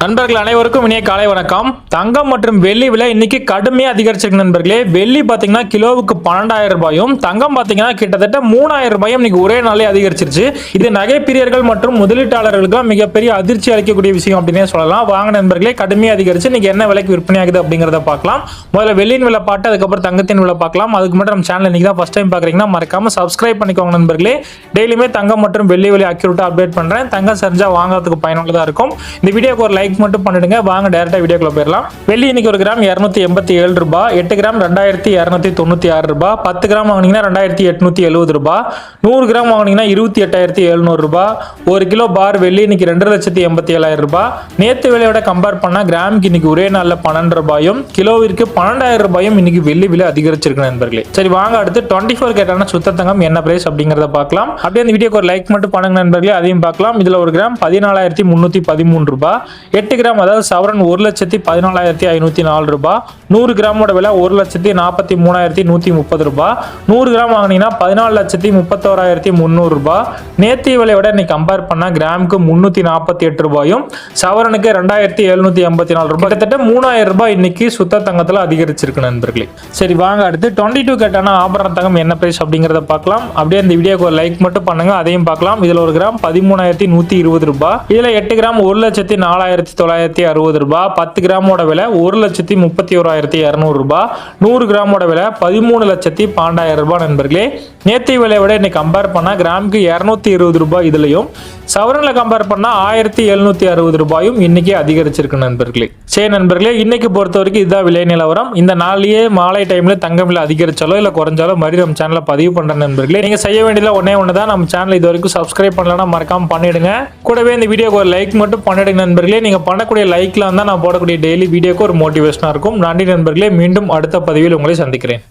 நண்பர்கள் அனைவருக்கும் இனிய காலை வணக்கம். தங்கம் மற்றும் வெள்ளி விலை இன்னைக்கு கடுமையாக அதிகரிச்சிருக்கு நண்பர்களே. வெள்ளி பார்த்தீங்கன்னா கிலோவுக்கு பன்னெண்டாயிரம் ரூபாயும் தங்கம் பார்த்தீங்கன்னா கிட்டத்தட்ட மூணாயிரம் ரூபாயும் இன்னைக்கு ஒரே நாளே அதிகரிச்சிருச்சு. இது நகை பிரியர்கள் மற்றும் முதலீட்டாளர்களுக்கு மிகப்பெரிய அதிர்ச்சி அளிக்கக்கூடிய விஷயம் அப்படின்னே சொல்லலாம். வாங்க நண்பர்களே கடுமையாக அதிகரிச்சு இன்னைக்கு என்ன விலைக்கு விற்பனை ஆகுது அப்படிங்கிறத பார்க்கலாம். முதல்ல வெள்ளியின் விலை பாட்டு அதுக்கப்புறம் தங்கத்தின் விலை பார்க்கலாம். அதுக்கு மட்டும் நம்ம சேனல் இன்னைக்கு தான் ஃபஸ்ட் டைம் பார்க்குறீங்கன்னா மறக்காம சப்ஸ்கிரைப் பண்ணிக்கோங்க நண்பர்களே. டெய்லியுமே தங்கம் மற்றும் வெள்ளி விலை அக்யூரேட்டாக அப்டேட் பண்ணுறேன் தங்கம் சரிஞ்சா வாங்குறதுக்கு பயனுள்ளதாக இருக்கும். இந்த வீடியோக்கு ஒரு லைக் லைக் மட்டும் பண்ணிடுங்க. வாங்க டேரெக்டாக வீடியோக்குள்ள போயிடலாம். வெள்ளி இன்னைக்கு ஒரு கிராம் இரநூத்தி எண்பத்தி ஏழு ரூபாய் எட்டு கிராம் ரெண்டாயிரத்தி இரநூத்தி தொண்ணூற்றி ஆறு ரூபாய் பத்து கிராம் வாங்கினீங்கன்னா ரெண்டாயிரத்தி எட்நூத்தி எழுபது ரூபாய் நூறு கிராம் வாங்கினீங்கன்னா இருபத்தி எட்டாயிரத்தி எழுநூறு ரூபாய் ஒரு கிலோ பார் வெள்ளி இன்னைக்கு ரெண்டு லட்சத்தி எண்பத்தி ஏழாயிரம் ரூபாய் நேற்று விலையோட கம்பேர் பண்ணால் கிராமுக்கு இன்னைக்கு ஒரே நாளில் பன்னெண்டு ரூபாயும் கிலோவிற்கு பன்னெண்டாயிரம் ரூபாயும் இன்னைக்கு வெள்ளி விலை அதிகரிச்சிருக்கு நண்பர்களே. சரி வாங்க அடுத்து டுவெண்ட்டி ஃபோர் கேட்டான சுத்த தங்கம் என்ன பிரைஸ் அப்படிங்கிறத பார்க்கலாம். அப்படியே அந்த வீடியோக்கு ஒரு லைக் மட்டும் பண்ணுங்க நண்பர்களே அதையும் பார்க்கலாம். இதில் ஒரு கிராம் பதினாலாயிரத்தி முந்நூற்றி பதிமூணு ரூபாய் எட்டு கிராம் அதாவது சவரன் ஒரு லட்சத்தி பதினாலாயிரத்தி ஐநூற்றி நாலு ரூபாய் நூறு கிராமோட விலை ஒரு லட்சத்தி நாற்பத்தி மூணாயிரத்தி நூற்றி முப்பது ரூபாய் நூறு கிராம் வாங்கினீங்கன்னா பதினாலு லட்சத்தி முப்பத்தோராயிரத்தி முந்நூறு ரூபாய் நேத்திய விலையோட இன்னைக்கு கம்பேர் பண்ணால் கிராமுக்கு முந்நூற்றி நாற்பத்தி எட்டு ரூபாயும் சவரனுக்கு ரெண்டாயிரத்தி எழுநூற்றி எண்பத்தி நாலு ரூபாய். கிட்டத்தட்ட மூணாயிரம் ரூபாய் இன்னைக்கு சுத்த தங்கத்தில் அதிகரிச்சிருக்கு நண்பர்களே. சரி வாங்க அடுத்து டுவெண்ட்டி டூ கேட்டான ஆபரண தங்கம் என்ன பிரைஸ் அப்படிங்கிறத பார்க்கலாம். அப்படியே இந்த வீடியோக்கு ஒரு லைக் மட்டும் பண்ணுங்க அதையும் பார்க்கலாம். இதில் ஒரு கிராம் பதிமூணாயிரத்தி நூற்றி இருபது ரூபாய் இதில் எட்டு கிராம் ஒரு லட்சத்தி நாலாயிரத்தி தொள்ளாயிரத்தி அறுபது ரூபாய் பத்து கிராமோட விலை ஒரு லட்சத்தி முப்பத்தி ஓராயிரத்தி இரநூறு ரூபாய் நூறு கிராமோட விலை பதிமூணு லட்சத்தி பன்னெண்டாயிரம் ரூபாய் நண்பர்களே. நேற்றைய விலையை விட இன்னைக்கு கம்பேர் பண்ணால் கிராமுக்கு இரநூத்தி இருபது ரூபாய் இதுலையும் சவரனில் கம்பேர் பண்ணால் ஆயிரத்தி எழுநூத்தி அறுபது ரூபாயும் இன்னைக்கு அதிகரிச்சிருக்கு நண்பர்களே. சரி நண்பர்களே இன்னைக்கு பொறுத்த வரைக்கும் இதுதான் விலை நிலவரம். இந்த நாளையே மாலை டைம்ல தங்கம் விலை அதிகரிச்சாலோ இல்லை குறைஞ்சாலோ மறுபடியும் நம்ம சேனலை பதிவு பண்ற நண்பர்களே. நீங்க செய்ய வேண்டியது ஒன்னே ஒன்று தான் நம்ம சேனல் இது வரைக்கும் சப்ஸ்கிரைப் பண்ணலன்னா மறக்காம பண்ணிடுங்க. கூடவே இந்த வீடியோக்கு ஒரு லைக் மட்டும் பண்ணிடுங்க நண்பர்களே. நீங்கள் பண்ணக்கூடிய லைக்லாம் தான் நான் போடக்கூடிய டெய்லி வீடியோக்கு ஒரு மோட்டிவேஷனாக இருக்கும். நன்றி நண்பர்களே மீண்டும் அடுத்த பதிவில் உங்களை சந்திக்கிறேன்.